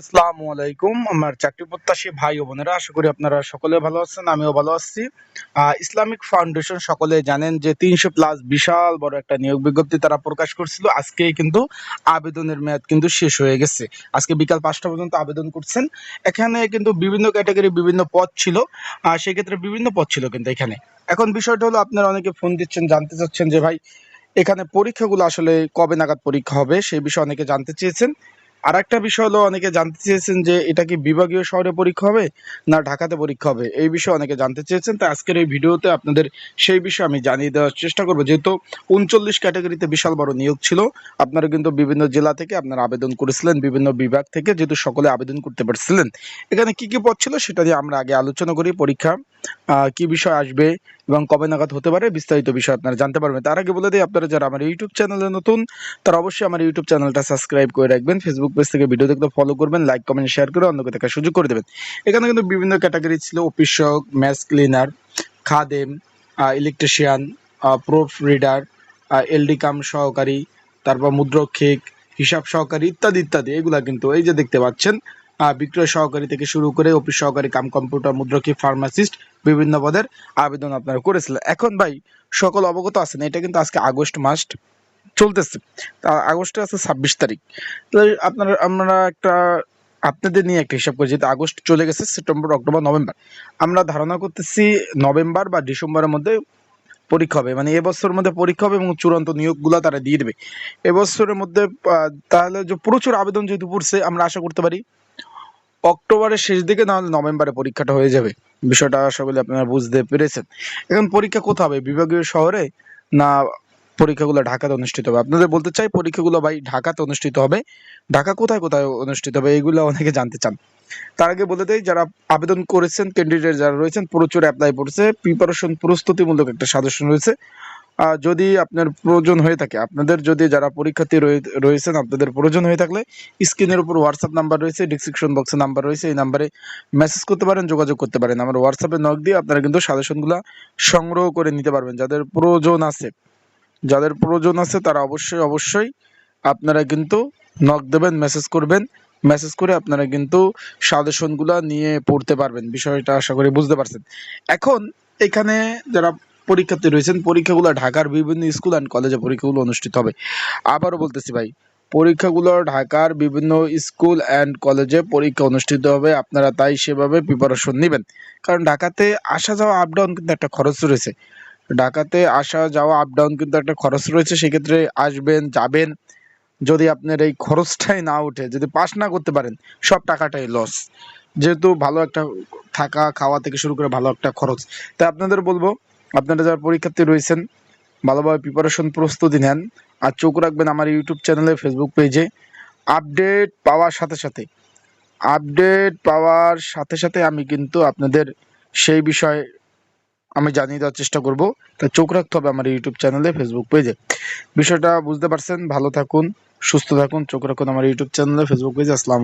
আসসালামু আলাইকুম, আমার চাকরি প্রত্যাশী ভাই ও বোনেরা, আশা করি আপনারা সকলে ভালো আছেন, আমিও ভালো আছি। ইসলামিক ফাউন্ডেশন সকলে জানেন যে তিনশো প্লাস বিশাল বড় একটা নিয়োগ বিজ্ঞপ্তি তারা প্রকাশ করছিল। আজকেই কিন্তু আবেদনের মেয়াদ কিন্তু শেষ হয়ে গেছে। আজকে বিকাল পাঁচটা পর্যন্ত আবেদন করছেন। এখানে কিন্তু বিভিন্ন ক্যাটাগরি, বিভিন্ন পদ ছিল। সেক্ষেত্রে বিভিন্ন পদ ছিল কিন্তু এখানে। এখন বিষয়টা হলো, আপনারা অনেকে ফোন দিচ্ছেন, জানতে চাচ্ছেন যে ভাই, এখানে পরীক্ষাগুলো আসলে কবে নাগাদ পরীক্ষা হবে, সেই বিষয়ে অনেকে জানতে চেয়েছেন। আর একটা বিষয় হলো, অনেকে জানতে চেয়েছেন যে এটা কি বিভাগীয় শহরে পরীক্ষা হবে না ঢাকাতে পরীক্ষা হবে? এই বিষয়ে অনেকে জানতে চেয়েছেন, তাই আজকের এই ভিডিওতে আপনাদের সেই বিষয়ে আমি জানিয়ে দেওয়ার চেষ্টা করব। যেহেতু উনচল্লিশ ক্যাটাগরিতে বিশাল বড় নিয়োগ ছিল, আপনারা কিন্তু বিভিন্ন জেলা থেকে আপনারা আবেদন করেছিলেন, বিভিন্ন বিভাগ থেকে, যেহেতু সকলে আবেদন করতে পারছিলেন। এখানে কি কি পদ ছিল সেটা নিয়ে আমরা আগে আলোচনা করি, পরীক্ষা কি বিষয় আসবে এবং কবে নাগাদ হতে পারে বিস্তারিত বিষয় আপনারা জানতে পারবেন। তার আগে বলে দিই, আপনারা যারা আমার ইউটিউব চ্যানেলে নতুন, তারা অবশ্যই আমার ইউটিউব চ্যানেলটা সাবস্ক্রাইব করে রাখবেন ফেসবুক পেজ থেকে ভিডিও দেখলে ফলো করবেন লাইক কমেন্ট শেয়ার করে অন্যকে দেখার সুযোগ করে দেবেন। এখানে কিন্তু বিভিন্ন ক্যাটাগরি ছিল অফিস সহক ম্যাচ ক্লিনার খাদেম electrician proofreader LD cum সহকারী, তারপর মুদ্রক্ষিক, হিসাব সহকারী ইত্যাদি ইত্যাদি। এগুলা কিন্তু এই যে দেখতে পাচ্ছেন বিক্রয় সহকারী থেকে শুরু করে অফিস সহকারী কাম কম্পিউটার মুদ্রক্ষিক ফার্মাসিস্ট বিভিন্ন পদের আবেদন আপনারা করেছিলেন। এখন ভাই, সকল অবগত আছেন, এটা কিন্তু আজকে আগস্ট মাস। চলতেছে। আগস্টে আছে ছাব্বিশ তারিখ। তো আপনারা, আমরা একটা, আপনাদের নিয়ে একটা হিসাব করি। যেহেতু আগস্ট চলে গেছে, সেপ্টেম্বর, অক্টোবর, নভেম্বর। আমরা ধারণা করতেছি নভেম্বর বা ডিসেম্বরের মধ্যে পরীক্ষা হবে। মানে এবছরের মধ্যে পরীক্ষা হবে এবং চূড়ান্ত নিয়োগগুলো তারা দিয়ে দেবে। এবছরের মধ্যে তাহলে যে প্রচুর আবেদন যেহেতু পড়ছে, আমরা আশা করতে পারি অক্টোবরের শেষ দিকে না হলে নভেম্বরে পরীক্ষাটা হয়ে যাবে। বিষয়টা করি আপনারা বুঝতে পেরেছেন। এখন পরীক্ষা কোথাও হবে? বিভাগীয় শহরে না পরীক্ষাগুলো ঢাকাতে অনুষ্ঠিত হবে। আপনাদের বলতে চাই, পরীক্ষাগুলো ভাই ঢাকাতে অনুষ্ঠিত হবে। ঢাকা কোথায় কোথায় অনুষ্ঠিত হবে এইগুলো অনেকে জানতে চান। তার আগে বলে দেয় যারা আবেদন করেছেন ক্যান্ডিডেট যারা রয়েছেন, প্রচুর অ্যাপ্লাই করছে প্রিপারেশন প্রস্তুতিমূলক একটা সাজেশন রয়েছে। যদি আপনার প্রয়োজন হয়ে থাকে, আপনাদের যদি যারা পরীক্ষার্থী রয়েছেন, আপনাদের প্রয়োজন হয়ে থাকলে স্ক্রিনের উপর হোয়াটসঅ্যাপ নাম্বার রয়েছে ডিসক্রিপশন বক্সে নাম্বার রয়েছে, এই নাম্বারে মেসেজ করতে পারেন, যোগাযোগ করতে পারেন। আমার হোয়াটসঅ্যাপে নক দিয়ে আপনারা কিন্তু সাজেশনগুলো সংগ্রহ করে নিতে পারবেন। যাদের প্রয়োজন আছে যাদের প্রয়োজন আছে তারা অবশ্যই অবশ্যই আপনারা কিন্তু নক দেবেন মেসেজ করবেন। মেসেজ করে আপনারা কিন্তু সাজেশনগুলো নিয়ে পড়তে পারবেন। বিষয়টা আশা করি বুঝতে পারছেন। এখন এখানে যারা পরীক্ষার্থী রয়েছেন, পরীক্ষাগুলো ঢাকার বিভিন্ন স্কুল অ্যান্ড কলেজে পরীক্ষাগুলো অনুষ্ঠিত হবে। আবারও বলতেছি ভাই, পরীক্ষাগুলো ঢাকার বিভিন্ন স্কুল অ্যান্ড কলেজে পরীক্ষা অনুষ্ঠিত হবে। আপনারা তাই সেভাবে প্রিপারেশন নেবেন। কারণ ঢাকাতে আসা যাওয়া আপ ডাউন কিন্তু একটা খরচ রয়েছে। ঢাকাতে আসা যাওয়া আপ ডাউন কিন্তু একটা খরচ রয়েছে, সেক্ষেত্রে আসবেন, যাবেন। যদি আপনার এই খরচটাই না ওঠে, যদি পাস না করতে পারেন, সব টাকাটাই লস যেহেতু ভালো একটা থাকা, খাওয়া থেকে শুরু করে ভালো একটা খরচ। তাই আপনাদের বলব, আপনারা যারা পরীক্ষার্থী রয়েছেন, ভালোভাবে প্রিপারেশন প্রস্তুতি নেন। আর চোখ রাখবেন আমার ইউটিউব চ্যানেলে ফেসবুক পেজে আপডেট পাওয়ার সাথে সাথে আপডেট পাওয়ার সাথে সাথে আমি কিন্তু আপনাদের সেই বিষয়ে আমি জানিয়ে দেওয়ার চেষ্টা করব। তা চোখ রাখতে হবে আমার ইউটিউব চ্যানেলে ফেসবুক পেজে বিষয়টা বুঝতে পারছেন, ভালো থাকুন, সুস্থ থাকুন, চোখ রাখুন আমার ইউটিউব চ্যানেলে ফেসবুক পেজে আসসালাম